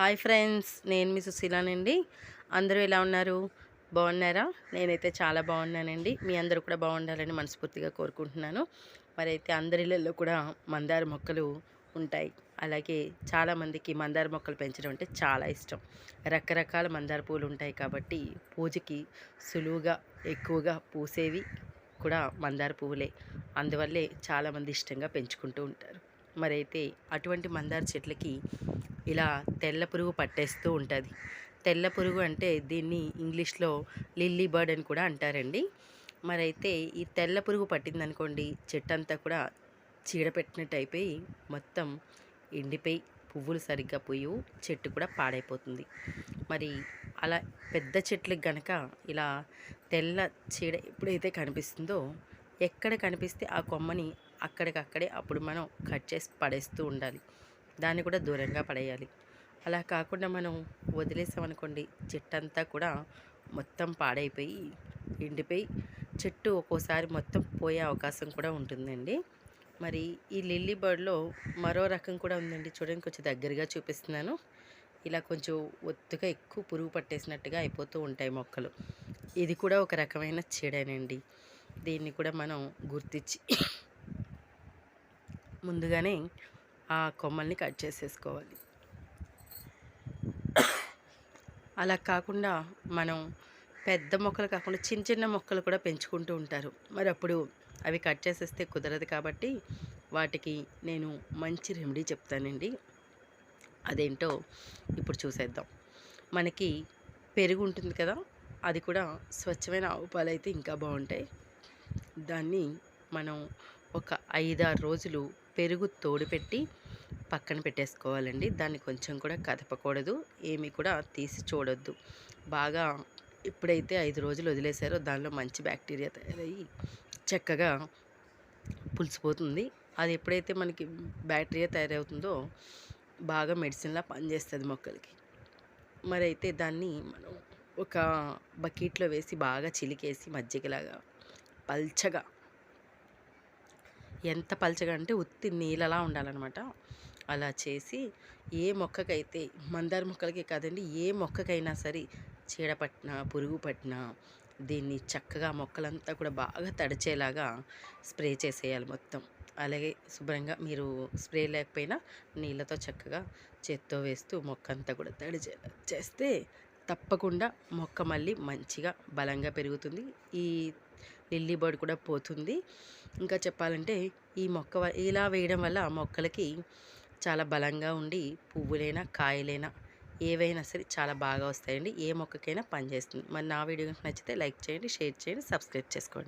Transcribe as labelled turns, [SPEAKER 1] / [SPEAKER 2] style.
[SPEAKER 1] Hi friends నేను మీ సుశీలానండి. అందరూ ఎలా ఉన్నారు? బాగున్నారా? నేనైతే చాలా బాగున్నానండి. మీ అందరూ కూడా బాగుండాలని మనస్ఫూర్తిగా కోరుకుంటున్నాను. మరి అయితే అందరిలో కూడా మందార మొక్కలు ఉంటాయి. అలాగే చాలామందికి మందార మొక్కలు పెంచడం అంటే చాలా ఇష్టం. రకరకాల మందార పూలు ఉంటాయి కాబట్టి పూజకి సులువుగా ఎక్కువగా పూసేవి కూడా మందార పువ్వులే అందువల్లే చాలామంది ఇష్టంగా పెంచుకుంటూ ఉంటారు. మరైతే అటువంటి మందార చెట్లకి ఇలా తెల్ల పురుగు పట్టేస్తూ ఉంటుంది. తెల్ల పురుగు అంటే దీన్ని ఇంగ్లీష్లో లిల్లీ బర్డ్ అని కూడా అంటారండి. మరైతే ఈ తెల్ల పురుగు పట్టిందనుకోండి చెట్టు అంతా కూడా చీడపెట్టినట్టు అయిపోయి మొత్తం ఎండిపోయి పువ్వులు సరిగ్గా పోయి చెట్టు కూడా పాడైపోతుంది. మరి అలా పెద్ద చెట్లకు గనక ఇలా తెల్ల చీడ ఎప్పుడైతే కనిపిస్తుందో ఎక్కడ కనిపిస్తే ఆ కొమ్మని అక్కడికక్కడే అప్పుడు మనం కట్ చేసి పడేస్తూ ఉండాలి. దాన్ని కూడా దూరంగా పడేయాలి. అలా కాకుండా మనం వదిలేసామనుకోండి చెట్టు అంతా కూడా మొత్తం పాడైపోయి ఎండిపోయి చెట్టు ఒక్కోసారి మొత్తం పోయే అవకాశం కూడా ఉంటుందండి. మరి ఈ లిల్లీ బర్డ్లో మరో రకం కూడా ఉందండి. చూడండి కొంచెం దగ్గరగా చూపిస్తున్నాను. ఇలా కొంచెం ఒత్తుగా ఎక్కువ పురుగు పట్టేసినట్టుగా అయిపోతూ ఉంటాయి మొక్కలు. ఇది కూడా ఒక రకమైన చీడనండి. దీన్ని కూడా మనం గుర్తించి ముందుగానే ఆ కొమ్మల్ని కట్ చేసేసుకోవాలి. అలా కాకుండా మనం పెద్ద మొక్కలు కాకుండా చిన్న చిన్న మొక్కలు కూడా పెంచుకుంటూ ఉంటారు. మరి అప్పుడు అవి కట్ చేసేస్తే కుదరదు కాబట్టి వాటికి నేను మంచి రెమెడీ చెప్తానండి. అదేంటో ఇప్పుడు చూసేద్దాం. మనకి పెరుగు ఉంటుంది కదా అది కూడా స్వచ్ఛమైన ఆవు పాలు అయితే ఇంకా బాగుంటాయి. దాన్ని మనం ఒక ఐదారు రోజులు పెరుగు తోడుపెట్టి పక్కన పెట్టేసుకోవాలండి. దాన్ని కొంచెం కూడా కదపకూడదు. ఏమి కూడా తీసి చూడొద్దు. బాగా ఎప్పుడైతే ఐదు రోజులు వదిలేసారో దానిలో మంచి బ్యాక్టీరియా తయారయ్యి చక్కగా పులిసిపోతుంది. అది ఎప్పుడైతే మనకి బ్యాక్టీరియా తయారవుతుందో బాగా మెడిసిన్లా పనిచేస్తుంది మొక్కలకి. మరి అయితే దాన్ని మనం ఒక బకెట్లో వేసి బాగా చిలికేసి మజ్జిగలాగా పల్చగా. ఎంత పల్చగా అంటే ఉత్తి నీళ్ళలా ఉండాలన్నమాట. అలా చేసి ఏ మొక్కకైతే మందార మొక్కలకి కాదండి ఏ మొక్కకైనా సరే చీడ పట్టిన పురుగు పట్టిన దీన్ని చక్కగా మొక్కలంతా కూడా బాగా తడిచేలాగా స్ప్రే చేసేయాలి మొత్తం. అలాగే శుభ్రంగా మీరు స్ప్రే లేకపోయినా నీళ్ళతో చక్కగా చేత్తో వేస్తూ మొక్క అంతా కూడా తడి చేస్తే తప్పకుండా మొక్క మళ్ళీ మంచిగా బలంగా పెరుగుతుంది. ఈ లిల్లీ బర్డ్ కూడా పోతుంది. ఇంకా చెప్పాలంటే ఈ మొక్క ఇలా వేయడం వల్ల మొక్కలకి చాలా బలంగా ఉండి పువ్వులైనా కాయలైనా ఏవైనా సరే చాలా బాగా వస్తాయండి. ఏ మొక్కకైనా పనిచేస్తుంది. మరి నా వీడియో నచ్చితే లైక్ చేయండి షేర్ చేయండి సబ్స్క్రైబ్ చేసుకోండి.